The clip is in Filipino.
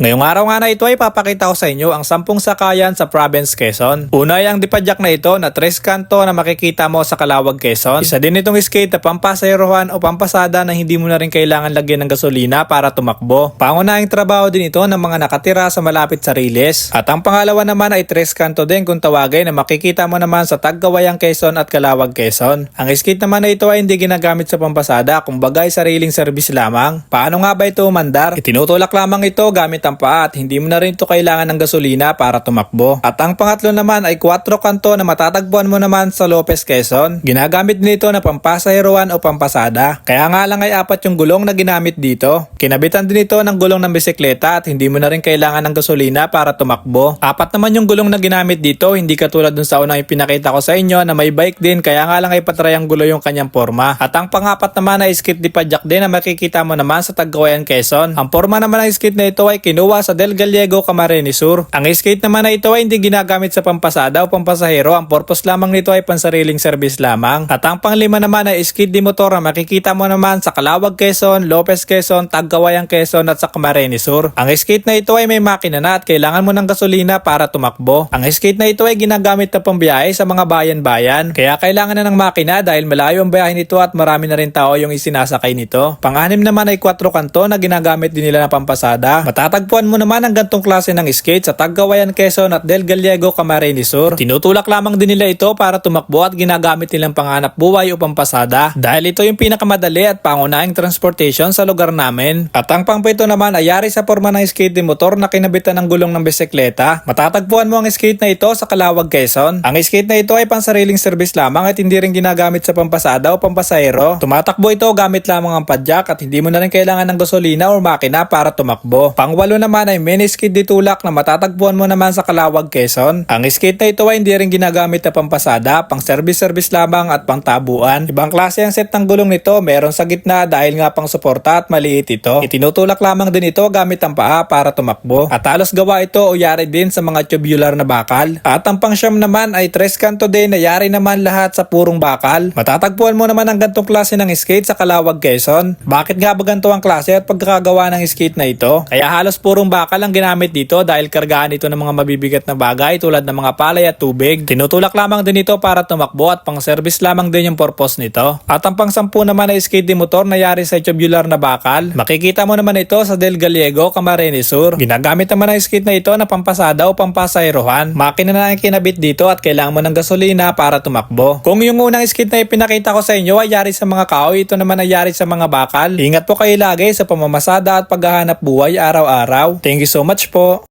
Ngayong araw nga na ito ay papakita ko sa inyo ang sampung sakayan sa province Quezon. Una ay ang dipadyak na ito na tres kanto na makikita mo sa Kalawag Quezon. Isa din itong skate na pampasayaruhan o pampasada na hindi mo na rin kailangan lagyan ng gasolina para tumakbo. Pangunahing trabaho din ito ng mga nakatira sa malapit sa Riles. At ang pangalawa naman ay tres kanto din kung tawagay na makikita mo naman sa Taggawayang Quezon at Kalawag Quezon. Ang skate naman na ito ay hindi ginagamit sa pampasada kumbaga ay sariling service lamang. Paano nga ba ito umandar? Itinutulak lamang ito gamit at hindi mo na rin ito kailangan ng gasolina para tumakbo. At ang pangatlo naman ay 4 kanto na matatagpuan mo naman sa Lopez Quezon. Ginagamit din ito na pampasayaruan o pampasada. Kaya nga lang ay apat yung gulong na ginamit dito. Kinabitan din ito ng gulong ng bisikleta at hindi mo na rin kailangan ng gasolina para tumakbo. Apat naman yung gulong na ginamit dito, hindi katulad dun sa unang ipinakita ko sa inyo na may bike din kaya nga lang ay patrayang gulo yung kanyang forma. At ang pangapat naman ay skit di padyak din na makikita mo naman sa Tagkawayan Quezon. Ang forma naman ng skate na ito ay kinuha sa Del Gallego, Camarines Sur. Ang skate naman na ito ay hindi ginagamit sa pampasada o pampasahero. Ang purpose lamang nito ay pansariling service lamang. At ang panglima naman ay skate di motor na makikita mo naman sa Calawag Quezon, Lopez Quezon, Tagkawayan Quezon at sa Camarines Sur. Ang skate na ito ay may makina na at kailangan mo ng gasolina para tumakbo. Ang skate na ito ay ginagamit na pambiyahe sa mga bayan-bayan. Kaya kailangan na ng makina dahil malayo ang biyahe nito at marami na rin tao yung isinasakay nito. Pang-anim naman ay 4 kanto na ginagamit din nila na pampasada. Matatagpuan mo naman ang gantong klase ng skate sa Tagkawayan Quezon at Del Gallego, Camarines Sur. Tinutulak lamang din nila ito para tumakbo at ginagamit nilang panganap buhay o pampasada. Dahil ito yung pinakamadali at pangunahing transportation sa lugar namin. At ang pangpito naman ay yari sa forma ng skate motor na kinabitan ng gulong ng bisikleta. Matatagpuan mo ang skate na ito sa Calawag, Quezon. Ang skate na ito ay pansariling service lamang at hindi rin ginagamit sa pampasada o pampasahero. Tumatakbo ito gamit lamang ang padyak at hindi mo na rin kailangan ng gasolina o makina para tumakbo. Pangwalo naman ay mini skate di tulak na matatagpuan mo naman sa Calawag, Quezon. Ang skate na ito ay hindi rin ginagamit na pampasada, pang service-service lamang at pang tabuan. Ibang klase ang set ng gulong nito, meron sa gitna dahil nga pang suporta at maliit ito. Itinutulak lamang din ito gamit ang paa para tumakbo. At halos gawa ito o yari din sa mga tubular na bakal. At ang pangsyam naman ay tres kanto din na yari naman lahat sa purong bakal. Matatagpuan mo naman ang gantong klase ng skate sa Calawag, Quezon. Bakit nga ba ganito ang klase at pagkakagawa ng skate na ito? Kaya halos purong bakal ang ginamit dito dahil kargaan ito ng mga mabibigat na bagay tulad ng mga palay at tubig. Tinutulak lamang din ito para tumakbo at pang service lamang din yung purpose nito. At ang pangsampu naman ay di motor na yari sa tubular na bakal. Makikita mo naman ito sa Del Gallego, Camarines Sur. Ginagamit naman ang skate na ito na pampasada o pampasayrohan. Makina na ang kinabit dito at kailangan mo ng gasolina para tumakbo. Kung yung unang skate na ipinakita ko sa inyo ay yari sa mga kahoy, ito naman ay yari sa mga bakal. Ingat po kayo lagi sa pamamasada at paghahanap buhay araw-araw. Thank you so much po.